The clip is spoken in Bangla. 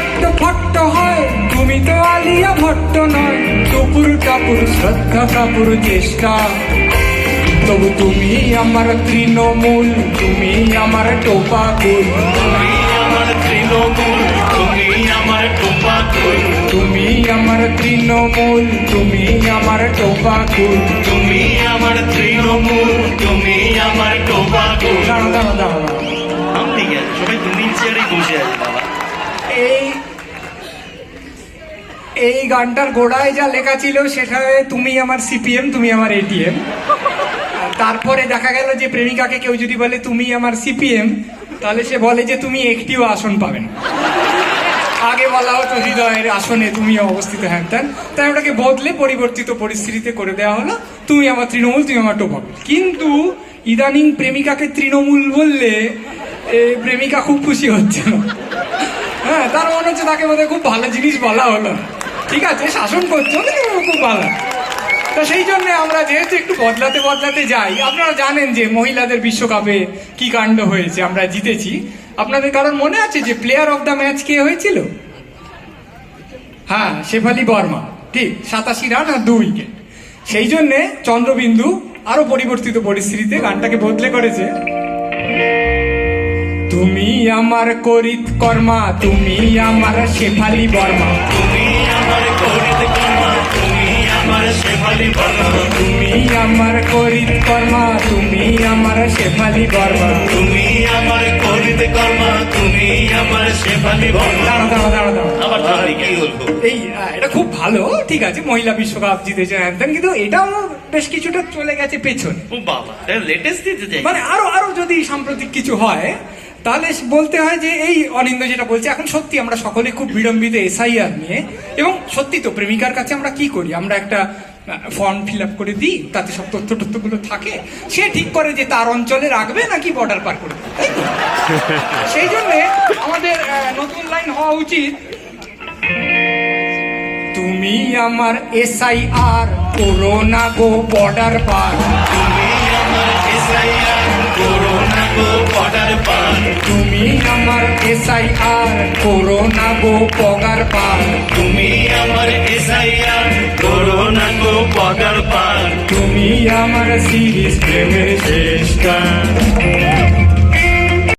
চট্ট ফট্ট হয়। তুমি তো আলিয়া ভট্ট নয়। টুপুর টাপুর শ্রদ্ধা কাপুর চেষ্টা। তবু তুমি আমার তৃণমূল তুমি আমার টোপা কুল তুমি আমার তৃণমূল তুমি আমার টোপা কুল তুমি আমার তৃণমূল তুমি আমার টোপা কুল তুমি আমার তৃণমূল তুমি আমার টোপা কুল দাঁড়া দাঁড়া দাঁড়া সবাই তুমি চেয়ারে বসে আছে বাবা। এই এই গানটার গোড়ায় যা লেখা ছিল সেটা তুমি আমার সিপিএম, তুমি আমার এটিএম। তারপরে দেখা গেল যে প্রেমিকাকে কেউ যদি বলে তুমি আমার সিপিএম, তাহলে সে বলে যে তুমি একটিও আসন পাবেন আগে বলা হতো হৃদয়ের আসনে তুমি অবস্থিত, হ্যান ত্যান। তাই ওটাকে বদলে পরিবর্তিত পরিস্থিতিতে করে দেওয়া হলো, তুমি আমার তৃণমূল, তুমি আমার টোপা কিন্তু ইদানিং প্রেমিকাকে তৃণমূল বললে প্রেমিকা খুব খুশি হচ্ছে। হ্যাঁ তার মনে হচ্ছে তাকে বোধহয় খুব ভালো জিনিস বলা হলো। ঠিক আছে, শাসন করছ খুব ভালো। তো সেই জন্য আমরা যেহেতু একটু বদলাতে বদলাতে যাই, আপনারা জানেন যে মহিলাদের বিশ্বকাপে কি কাণ্ড হয়েছে, আমরা জিতেছি। আপনাদের কারণ মনে আছে যে প্লেয়ার অফ দ্য ম্যাচ কে হয়েছিল? হ্যাঁ শেফালি বর্মা। ঠিক, সাতাশি রান আর দু উইকেট সেই জন্যে চন্দ্রবিন্দু আরও পরিবর্তিত পরিস্থিতিতে গানটাকে বদলে করেছে। তুমি আমার করিত কর্মা তুমি আমার শেফালি বর্মা। তুমি আমার করিত কর্মা তুমি আমার শেফালি বর্মা। তুমি আমার করিত কর্মা তুমি আমার শেফালি বর্মা। তুমি আমার করিত কর্মা তুমি আমার শেফালি বর্মা। দাঁড়া দাঁড়া দাঁড়া দাঁড়া আবার এই এটা খুব ভালো ঠিক আছে মহিলা বিশ্বকাপ জিতেছে হ্যান ত্যান, কিন্তু এটাও বেশ কিছুটা চলে গেছে পেছনে। বাবা লেটেস্ট দিতে মানে আরও আরও যদি সাম্প্রতিক কিছু হয় তাহলে বলতে হয় যে এই অনিন্দ যেটা বলছে এখন সত্যি আমরা সকলে খুব বিড়ম্বিত এসআইআর নিয়ে এবং সত্যি তো প্রেমিকার কাছে আমরা কি করি? আমরা একটা ফর্ম ফিল আপ করে দিই তাতে সব তথ্য টথ্যগুলো থাকে। সে ঠিক করে যে তার অঞ্চলে রাখবে নাকি বর্ডার পার করে দেবে, তাই তো? সেই জন্য আমাদের নতুন লাইন হওয়া উচিত। তুমি আমার এসআইআর করোনা গো বর্ডার পার। তুমি আমার এসআইআর তুমি আমার এসআইআর করোনা গো বর্ডার পার। তুমি আমার সিরিজ প্রেমের শেষ